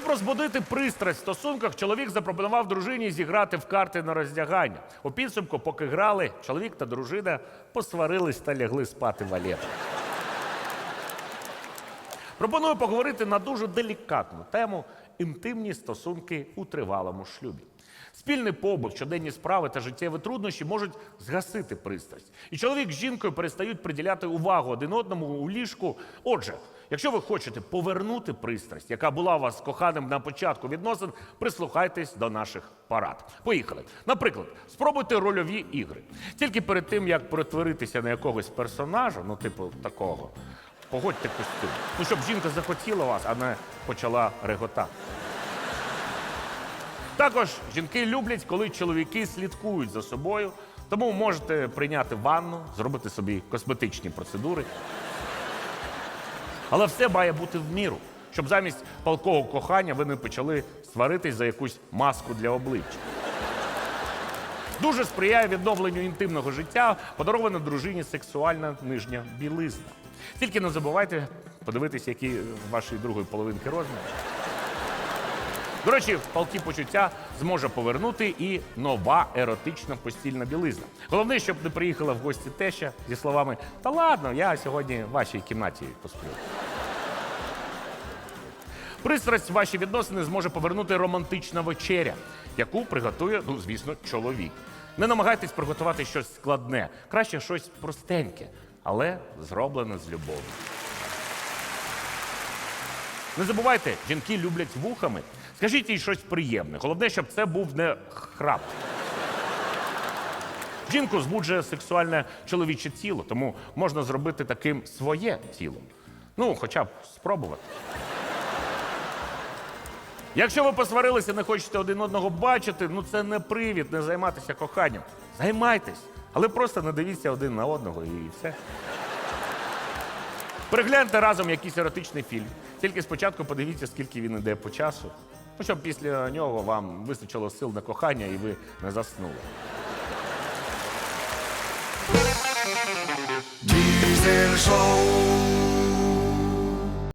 розбудити пристрасть в стосунках, чоловік запропонував дружині зіграти в карти на роздягання. У підсумку, поки грали, чоловік та дружина посварились та лягли спати в Алєпо. Пропоную поговорити на дуже делікатну тему інтимні стосунки у тривалому шлюбі. Спільний побут, щоденні справи та життєві труднощі можуть згасити пристрасть. І чоловік з жінкою перестають приділяти увагу один одному у ліжку. Отже, якщо ви хочете повернути пристрасть, яка була у вас коханим на початку відносин, прислухайтесь до наших порад. Поїхали. Наприклад, спробуйте рольові ігри. Тільки перед тим, як перетворитися на якогось персонажа, ну, типу такого, погодьте костюм. Ну, щоб жінка захотіла вас, а не почала реготати. Також жінки люблять, коли чоловіки слідкують за собою, тому можете прийняти ванну, зробити собі косметичні процедури. Але все має бути в міру, щоб замість палкого кохання ви не почали сваритись за якусь маску для обличчя. Дуже сприяє відновленню інтимного життя, подарована дружині сексуальна нижня білизна. Тільки не забувайте подивитися, які вашої другої половинки розміри. До речі, палки почуття зможе повернути і нова еротична постільна білизна. Головне, щоб не приїхала в гості теща зі словами Та ладно, я сьогодні в вашій кімнаті посплю. Пристрасть ваші відносини зможе повернути романтична вечеря, яку приготує, ну, звісно, чоловік. Не намагайтесь приготувати щось складне, краще щось простеньке, але зроблене з любов'ю. Не забувайте, жінки люблять вухами. Скажіть їй щось приємне. Головне, щоб це був не храп. Жінку збуджує сексуальне чоловіче тіло, тому можна зробити таким своє тіло. Ну, хоча б спробувати. Якщо ви посварилися, не хочете один одного бачити, ну це не привід не займатися коханням. Займайтесь, але просто не дивіться один на одного і все. Перегляньте разом якийсь еротичний фільм. Тільки спочатку подивіться, скільки він іде по часу. Ну, щоб після нього вам вистачило сил на кохання і ви не заснули. Diesel Show.